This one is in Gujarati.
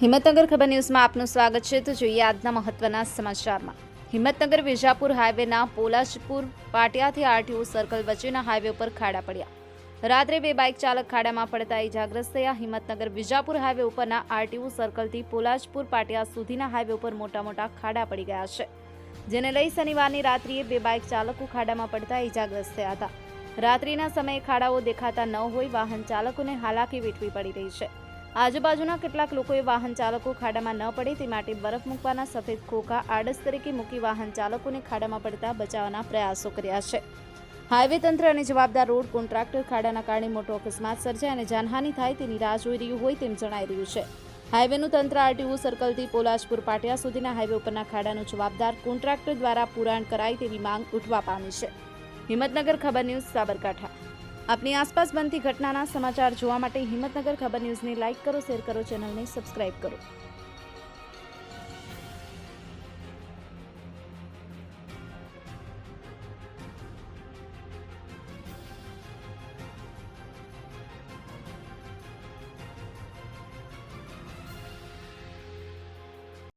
હિંમતનગર ખબર ન્યૂઝમાં આપનું સ્વાગત છે. તો જોઈએ આજના મહત્વના સમાચારમાં. હિંમતનગર, વિજાપુર હાઈવેના પોલાશપુર પાટિયાથી આરટીઓ સર્કલ વચ્ચેના હાઈવે ઉપર ખાડા પડ્યા. રાત્રે બે બાઇક ચાલક ખાડામાં પડતા ઇજાગ્રસ્ત થયા. હિંમતનગર, વિજાપુર હાઈવે ઉપરના આરટીઓ સર્કલથી પોલાશપુર પાટિયા સુધીના હાઈવે ઉપર મોટા મોટા ખાડા પડી ગયા છે, જેને લઈ શનિવારની રાત્રિએ બે બાઇક ચાલકો ખાડામાં પડતા ઇજાગ્રસ્ત થયા હતા. રાત્રિના સમયે ખાડાઓ દેખાતા ન હોય, વાહન ચાલકોને હાલાકી વેઠવી પડી રહી છે. આજુબાજુના કેટલાક લોકોએ વાહન ચાલકો ખાડામાં ન પડે તે માટે બરફ મૂકવાના સફેદ ખોખા આડસ તરીકે મૂકી વાહન ચાલકોને ખાડામાં પડતા બચાવવાના પ્રયાસો કર્યા છે. હાઈવે તંત્ર અને જવાબદાર રોડ કોન્ટ્રાક્ટર ખાડાના કારણે મોટો અકસ્માત સર્જાય અને જાનહાનિ થાય તેની રાહ જોઈ રહ્યું હોય તેમ જણાઈ રહ્યું છે. હાઈવેનું તંત્ર આરટીઓ સર્કલથી પોલાશપુર પાટિયા સુધીના હાઈવે ઉપરના ખાડાનો જવાબદાર કોન્ટ્રાક્ટર દ્વારા પુરાણ કરાય તેવી માંગ ઉઠવા પામી છે. હિંમતનગર ખબર ન્યૂઝ સાબરકાંઠા. આપની આસપાસ બનતી ઘટનાના સમાચાર જોવા માટે હિંમતનગર ખબર ન્યૂઝને લાઇક કરો, શેર કરો, ચેનલને સબસ્ક્રાઇબ કરો.